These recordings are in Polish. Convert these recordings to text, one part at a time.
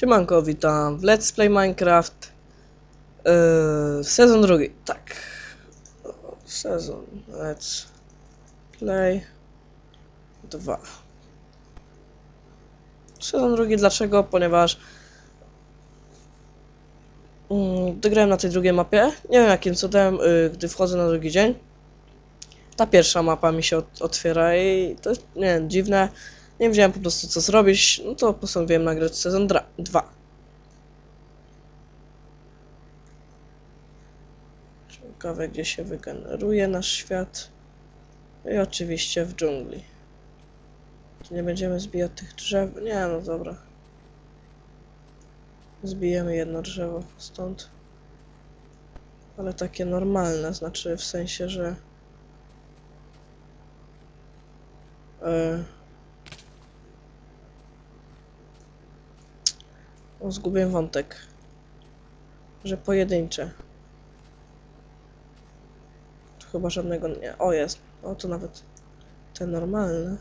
Siemanko, witam w Let's Play Minecraft yy, Sezon drugi, tak. Sezon Let's Play 2 Sezon drugi, dlaczego? Ponieważ mm, Dograłem na tej drugiej mapie, nie wiem jakim cudem, yy, gdy wchodzę na drugi dzień Ta pierwsza mapa mi się ot otwiera i to jest, nie wiem, dziwne. Nie wiedziałem po prostu co zrobić, no to postanowiłem nagrać sezon 2. Ciekawe gdzie się wygeneruje nasz świat. I oczywiście w dżungli. Czy nie będziemy zbijać tych drzew? Nie, no dobra. Zbijemy jedno drzewo stąd. Ale takie normalne, znaczy w sensie, że... Yy, O, zgubiłem wątek. Że pojedyncze. Tu chyba żadnego nie. O, jest. O, to nawet te normalne.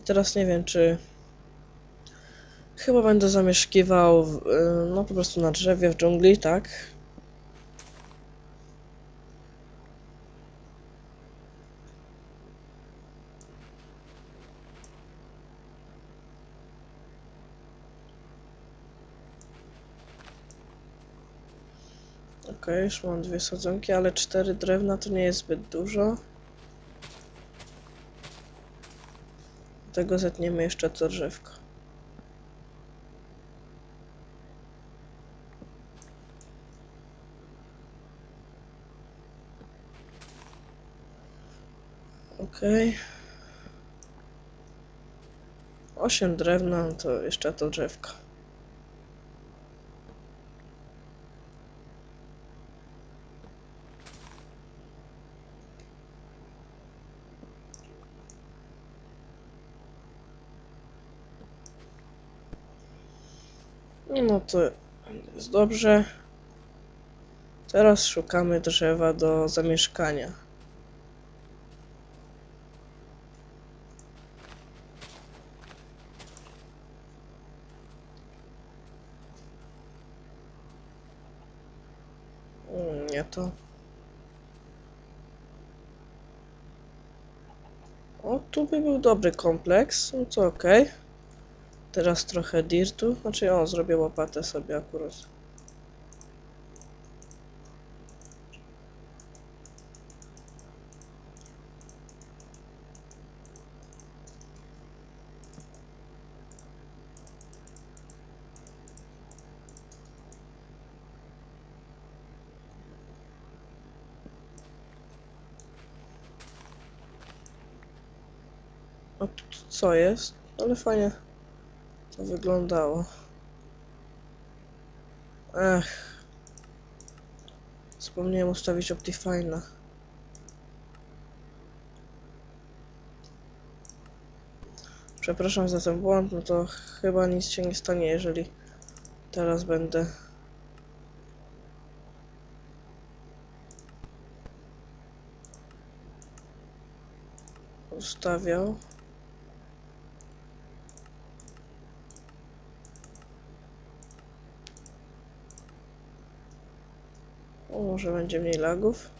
I teraz nie wiem, czy... Chyba będę zamieszkiwał, w, no po prostu na drzewie w dżungli, tak? Okej, już mam dwie sadzonki, ale cztery drewna to nie jest zbyt dużo. Do tego zetniemy jeszcze to drzewko. Okej. Osiem drewna, to jeszcze to drzewko. No to jest dobrze. Teraz szukamy drzewa do zamieszkania. Mm, Nie to. O, tu by był dobry kompleks, no to okej. Teraz trochę dirtu. Znaczy, o, zrobię łopatę sobie akurat. Co jest? Ale fajnie to wyglądało. Ech. Zapomniałem ustawić Optifine'a. Przepraszam za ten błąd, no to chyba nic się nie stanie, jeżeli teraz będę ustawiał. O, może będzie mniej lagów.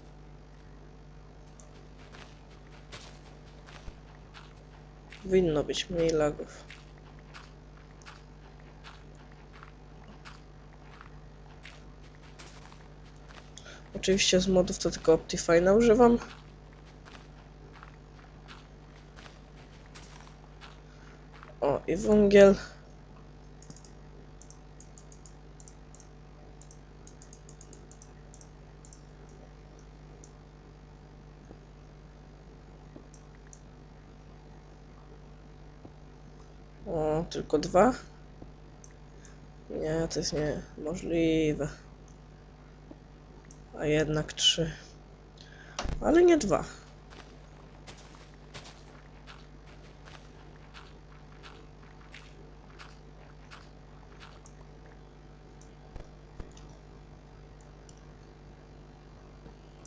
Powinno być mniej lagów. Oczywiście z modów to tylko Optifine'a używam. O, i węgiel. O, tylko dwa? Nie, to jest niemożliwe. A jednak trzy. Ale nie dwa.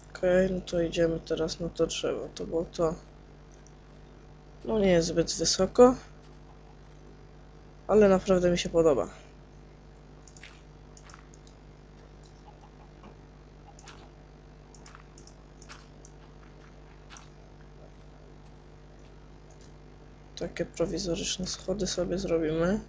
Okej, no to idziemy teraz na to drzewo. To było to. No nie jest zbyt wysoko. Ale naprawdę mi się podoba. Takie prowizoryczne schody sobie zrobimy.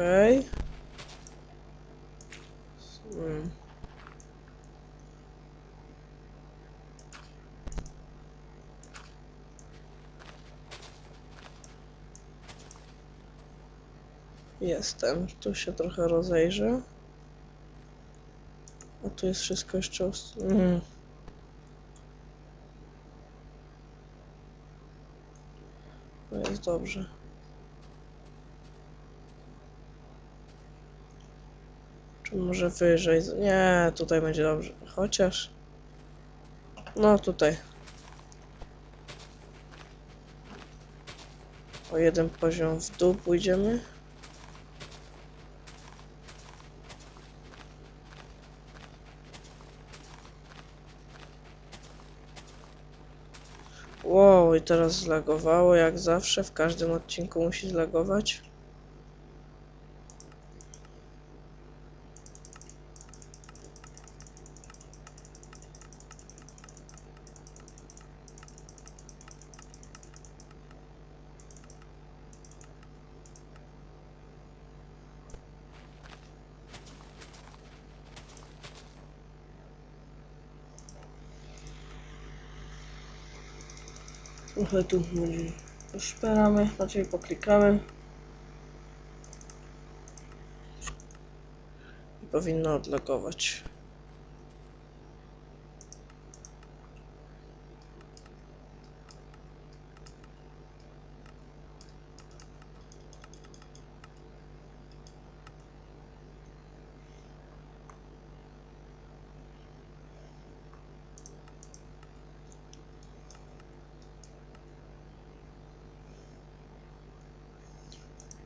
Okej. Hmm. Jestem. Tu się trochę rozejrzę. A tu jest wszystko jeszcze... Mm. Jest dobrze. Czy może wyżej? Nie, tutaj będzie dobrze. Chociaż. No tutaj. O jeden poziom w dół pójdziemy. Wow, i teraz zlagowało, jak zawsze, w każdym odcinku musi zlagować. Trochę tu będzie poszperamy, znaczy poklikamy. I powinno odlogować.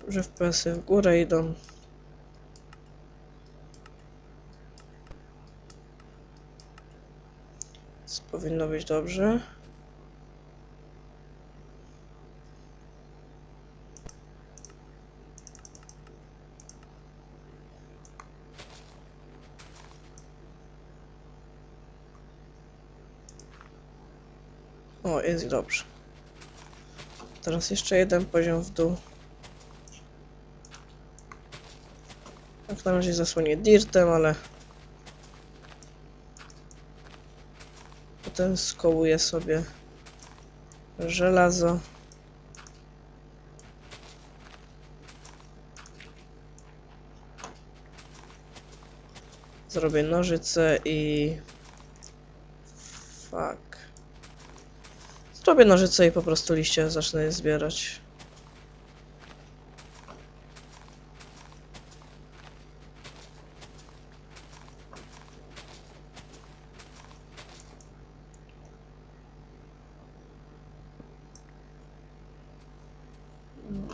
Że FPS-y w górę idą. Więc powinno być dobrze. O, jest dobrze. Teraz jeszcze jeden poziom w dół. Jak na razie zasłonię dirtem, ale potem skołuję sobie żelazo. Zrobię nożyce i... Fuck. Zrobię nożyce i po prostu liście zacznę je zbierać.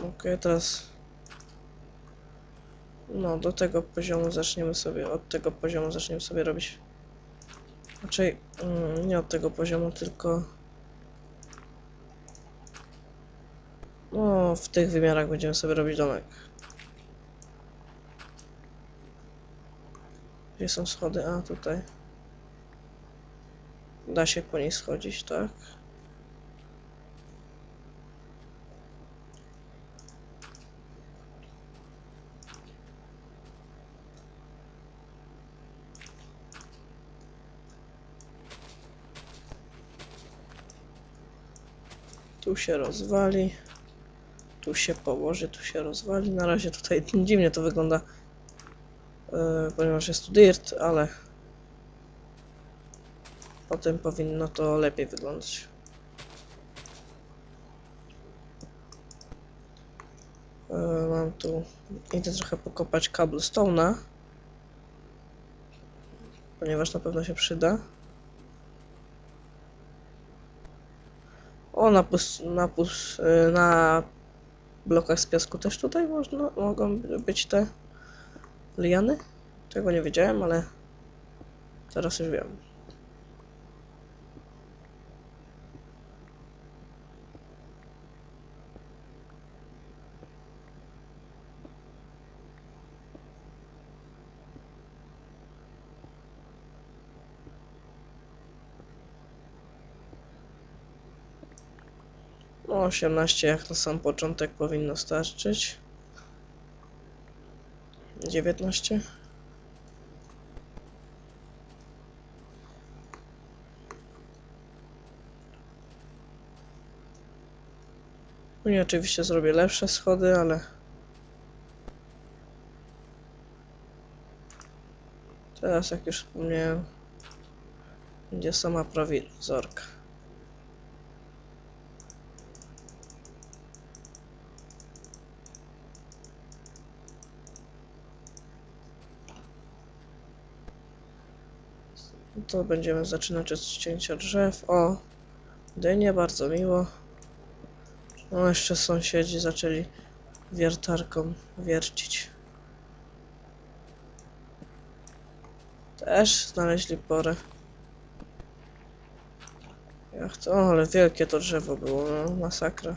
Okej, teraz. No, do tego poziomu zaczniemy sobie. Od tego poziomu zaczniemy sobie robić. Raczej mm, nie od tego poziomu, tylko. No, w tych wymiarach będziemy sobie robić domek. Gdzie są schody? A, tutaj. Da się po niej schodzić, tak? Tu się rozwali. Tu się położy, tu się rozwali. Na razie tutaj dziwnie to wygląda, e, ponieważ jest tu dirt, ale potem powinno to lepiej wyglądać. E, Mam tu, idę trochę pokopać cobblestone'a, ponieważ na pewno się przyda. Na, pus, na, pus, y, na blokach z piasku też tutaj można, mogą być te liany? Tego nie wiedziałem, ale teraz już wiem. No, 18 jak na sam początek powinno starczyć. 19. No i oczywiście zrobię lepsze schody, ale teraz jak już wspomniałem będzie sama prowizorka. To będziemy zaczynać od ścięcia drzew. O, dynie, bardzo miło. No, jeszcze sąsiedzi zaczęli wiertarką wiercić. Też znaleźli porę. Jak to? Ale wielkie to drzewo było, no, masakra.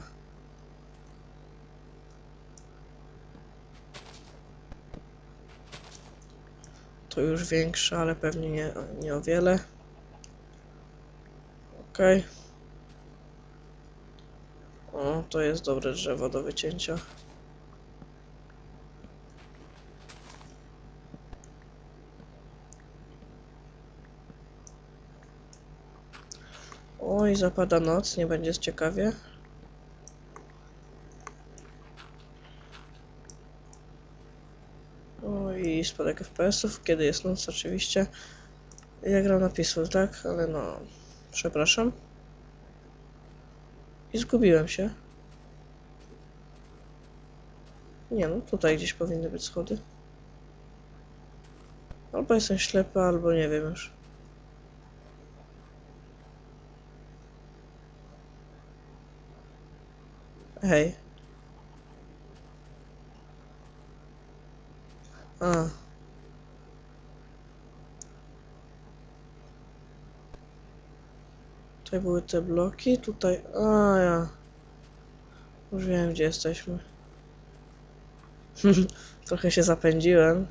To już większe, ale pewnie nie, nie o wiele. Okej. O, to jest dobre drzewo do wycięcia. Oj, zapada noc, nie będzie ciekawie. O i spadek FPS-ów, kiedy jest noc oczywiście. Ja gram na Peaceful, tak? Ale no, przepraszam. I zgubiłem się. Nie no, tutaj gdzieś powinny być schody. Albo jestem ślepy, albo nie wiem już. Hej. A. Tutaj były te bloki, tutaj... A ja. Już wiem, gdzie jesteśmy. Trochę się zapędziłem.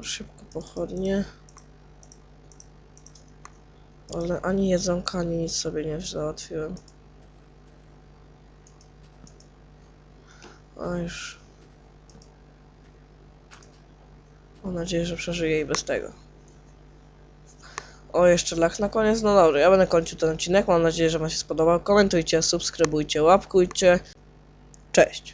Szybko pochodnie. Ale ani jedzonka, ani nic sobie nie załatwiłem. A już. Mam nadzieję, że przeżyję i bez tego. O, jeszcze lach na koniec. No dobrze, ja będę kończył ten odcinek. Mam nadzieję, że Wam się spodobał. Komentujcie, subskrybujcie, łapkujcie. Cześć.